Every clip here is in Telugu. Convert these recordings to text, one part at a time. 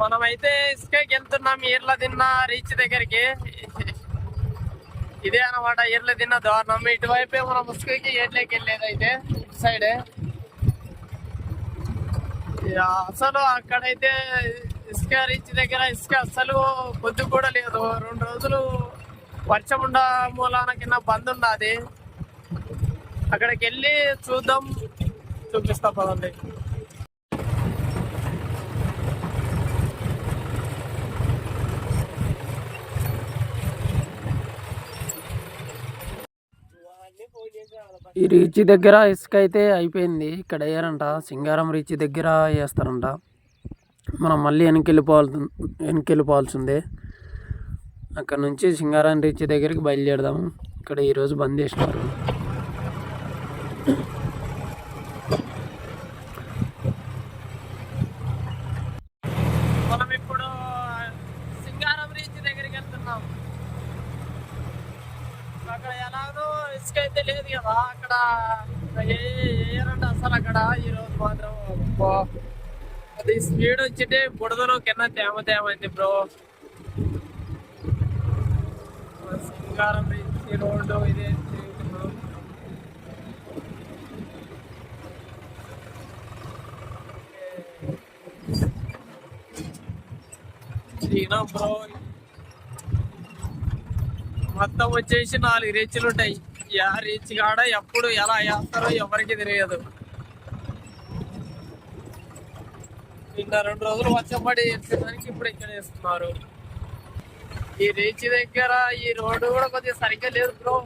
మనమైతే ఇసుకకి వెళ్తున్నాం ఈర్ల తిన్న రీచ్ దగ్గరికి. ఇదే అనమాట ఈర్ల తిన్న దారుణం. ఇటువైపే మనం ఇసుకకి ఏట్లోకి వెళ్ళేది అయితే ఇటు సైడే. అసలు అక్కడైతే ఇసుక రీచ్ దగ్గర ఇసుక అసలు కొద్ది కూడా లేదు. రెండు రోజులు వర్షం ఉండ మూలాన కింద బంద్ ఉన్నది. అక్కడికి వెళ్ళి చూద్దాం. చూపిస్తా పదండి. ఈ రీచ్ దగ్గర ఇసుక అయితే అయిపోయింది. ఇక్కడ వేయరంట సింగారం రీచ్ దగ్గర వేస్తారంట మనం మళ్ళీ వెనక్కి వెళ్ళిపోవాలి వెనక్కి వెళ్ళిపోవాల్సిందే అక్కడ నుంచి సింగారం రీచ్ దగ్గరికి బయలుదేరదాము. ఇక్కడ ఈరోజు బంద్ చేసినారు మనం ఇప్పుడు సింగారం రీచ్ దగ్గరికి వెళ్తున్నాం అక్కడ ఎలాగో అయితే లేదు కదా. అక్కడ ఏరంట అసలు అక్కడ? ఈరోజు మాత్రం అది స్పీడ్ వచ్చింటే బుడదలో కింద తేమ తేమ అయింది బ్రో సింగారం రీచ్ రోడ్డు ఇదే బ్రో. మొత్తం వచ్చేసి నాలుగు రీచ్లు ఉంటాయి. యా రీచ్ కాడ ఎప్పుడు ఎలా వేస్తారో ఎవరికి తెలియదు. నిన్న రెండు రోజులు వర్షం పడి వేసేదానికి ఇప్పుడు ఇక్కడ వేస్తున్నారు. ఈ రీచ్ దగ్గర ఈ రోడ్డు కూడా కొద్దిగా సరిగ్గా లేదు బ్రో.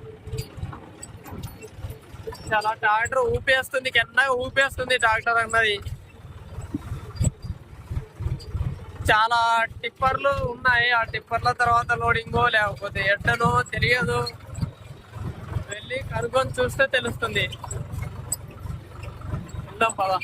చాలా ట్రాక్టర్ ఊపేస్తుంది కింద ఊపేస్తుంది ట్రాక్టర్ అన్నది. చాలా టిప్పర్లు ఉన్నాయి. ఆ టిప్పర్ల తర్వాత లోడింగో లేకపోతే ఎట్టనో తెలియదు. వెళ్ళి కనుగొని చూస్తే తెలుస్తుంది. వెళ్దాం పదా.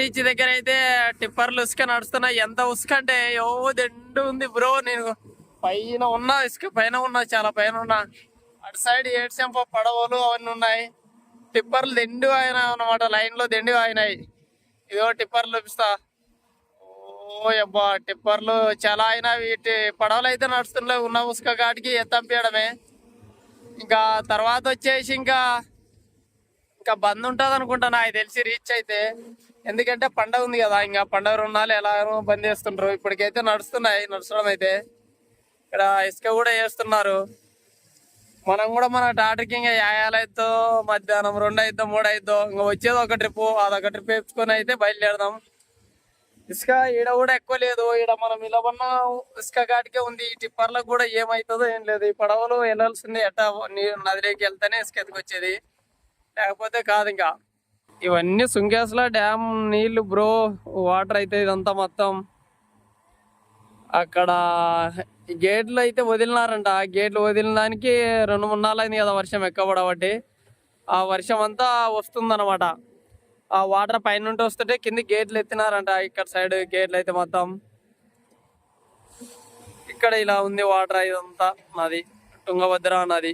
రీచ్ దగ్గర అయితే టిప్పర్లు ఇసుక నడుస్తున్నాయి ఎంత ఉసుక అంటే ఓ దిండు ఉంది బ్రో నేను. పైన ఉన్నా ఇసుక పైన ఉన్నా చాలా పైన ఉన్నా. అటు సైడ్ ఏడ్చెంప పడవలు అవన్నీ ఉన్నాయి. టిప్పర్లు దిండు ఆయన అన్నమాట లైన్లో దిండు దెండు అయినాయి ఇదో టిప్పర్లు చూపిస్తా. ఓ అబ్బా టిప్పర్లు చాలా అయినా వీటి పడవలు అయితే నడుస్తున్నాయి ఉన్న ఉసుక కాటికి ఎత్తంపేయడమే. ఇంకా తర్వాత వచ్చేసి ఇంకా ఇంకా బంద్ ఉంటుంది అనుకుంటా నాకు తెలిసి రీచ్ అయితే. ఎందుకంటే పండగ ఉంది కదా ఇంకా పండగ రుణాలు ఎలాగో బంద్ చేస్తుంటారు ఇప్పటికైతే నడుస్తున్నాయి నడుచడం అయితే. ఇక్కడ ఇసుక కూడా వేస్తున్నారు మనం కూడా మన టాటర్కి ఇంకా యాయాలు అవుతో మధ్యాహ్నం రెండు అవుతో మూడు అవుతో ఇంకా వచ్చేది ఒక ట్రిప్ అదొక ట్రిప్ వేసుకొని అయితే బయలుదేరదాం. ఇసుక ఈడ కూడా ఎక్కువ లేదు. ఈడ మనం ఇలవన్న ఇసుక ఘాటికే ఉంది. ఈ టిప్పర్లకు కూడా ఏమవుతుందో ఏం లేదు. ఈ పడవలు వెళ్ళాల్సింది ఎట్టా నీరు నదిలోకి వెళ్తేనే ఇసుక ఎత్తుకొచ్చేది. లేకపోతే కాదు ఇంకా. ఇవన్నీ సుంకేశ్ల డ్యామ్ నీళ్ళు బ్రో వాటర్ అయితే ఇదంతా మొత్తం. అక్కడ గేట్లు అయితే వదిలినారంట. ఆ గేట్లు వదిలిన దానికి రెండు మూడు నాలుగు అయింది కదా వర్షం ఎక్కబడబట్టి ఆ వర్షం అంతా వస్తుందన్నమాట. ఆ వాటర్ పైన నుండి వస్తుంటే కింద గేట్లు ఎత్తినారంట. ఇక్కడ సైడ్ గేట్లు అయితే మొత్తం. ఇక్కడ ఇలా ఉంది వాటర్ ఇదంతా. నది తుంగభద్ర నది.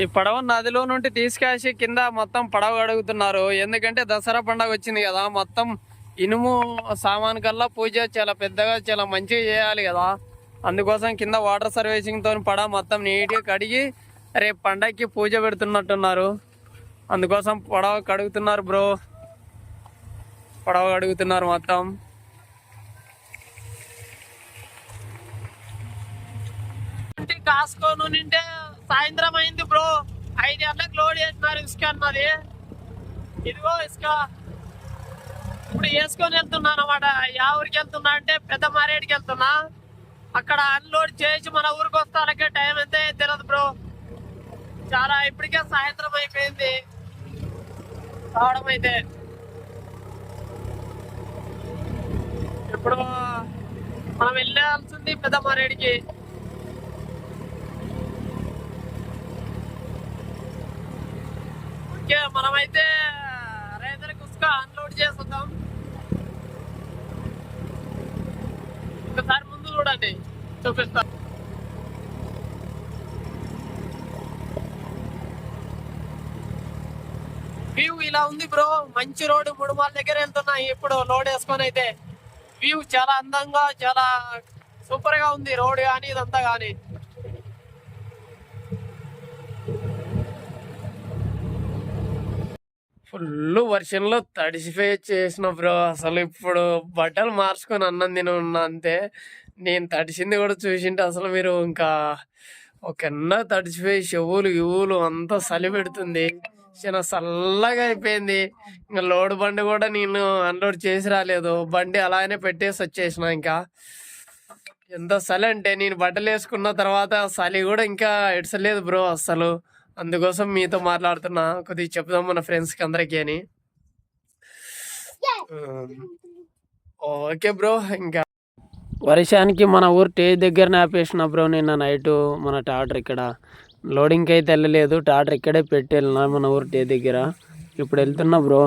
ఈ పడవ నదిలో నుండి తీసుకేసి కింద మొత్తం పడవ అడుగుతున్నారు ఎందుకంటే దసరా పండగ వచ్చింది కదా మొత్తం ఇనుము సామాన్ కల్లా పూజ చాలా పెద్దగా చాలా మంచిగా చేయాలి కదా. అందుకోసం కింద వాటర్ సర్వీసింగ్తో పడవ మొత్తం నీట్గా కడిగి రేపు పండగకి పూజ పెడుతున్నట్టున్నారు. అందుకోసం పడవ కడుగుతున్నారు బ్రో. పడవ కడుగుతున్నారు మొత్తం. కాసుకోను నింటే సాయంత్రం అయింది బ్రో. ఐదు గంటలకు లోడ్ చేస్తున్నారు ఇసుక అన్నది. ఇదిగో ఇసుక. ఇప్పుడు వేసుకొని వెళ్తున్నా అనమాట యా ఊరికి వెళ్తున్నా అంటే పెద్ద మారేడికి వెళ్తున్నా. అక్కడ అన్లోడ్ చేసి మన ఊరికి వస్తానకే టైం ఎంత తెలియదు బ్రో. చాలా ఇప్పటికే సాయంత్రం అయిపోయింది. రావడం అయితే. ఇప్పుడు మనం వెళ్ళాల్సింది పెద్దమారేడికి ఓకే మనమైతే రైతులకు కుస్క అన్లోడ్ చేస్తుందాం ఒకసారి ముందు చూడండి. చూపిస్తా. వ్యూ ఇలా ఉంది బ్రో మంచి రోడ్డు ముడుమాల దగ్గర వెళ్తున్నా ఇప్పుడు లోడ్ వేసుకొని అయితే వ్యూ చాలా అందంగా చాలా సూపర్గా ఉంది. రోడ్ కానీ ఇదంతా కానీ. ఫుల్ వర్షంలో తడిసిపోయి చేసిన బ్రో. అసలు ఇప్పుడు బట్టలు మార్చుకొని అన్నం తిని ఉన్నా అంతే. నేను తడిసింది కూడా చూసింటే అసలు మీరు ఇంకా ఒక తడిసిపోయి చెవులు ఇవులు అంతా చలి పెడుతుంది. చాలా చల్లగా అయిపోయింది. ఇంకా లోడ్ బండి కూడా నేను అన్లోడ్ చేసి రాలేదు. బండి అలానే పెట్టేసి వచ్చేసిన ఇంకా. ఎంత చలి అంటే నేను బట్టలు వేసుకున్న తర్వాత చలి కూడా ఇంకా ఎడసలేదు బ్రో అస్సలు. అందుకోసం మీతో మాట్లాడుతున్నా. కొద్దిగా చెప్దాం మన ఫ్రెండ్స్కి అందరికీ అని. ఓకే బ్రో ఇంకా వర్షానికి మన ఊరు స్టేజ్ దగ్గర ఆపేసిన బ్రో నిన్న నైట్ మన టాటర్ ఇక్కడ. లోడింగ్కి అయితే వెళ్ళలేదు. టాటర్ ఇక్కడే పెట్టి వెళ్ళినా మన ఊరు స్టేజ్ దగ్గర. ఇప్పుడు వెళ్తున్నా బ్రో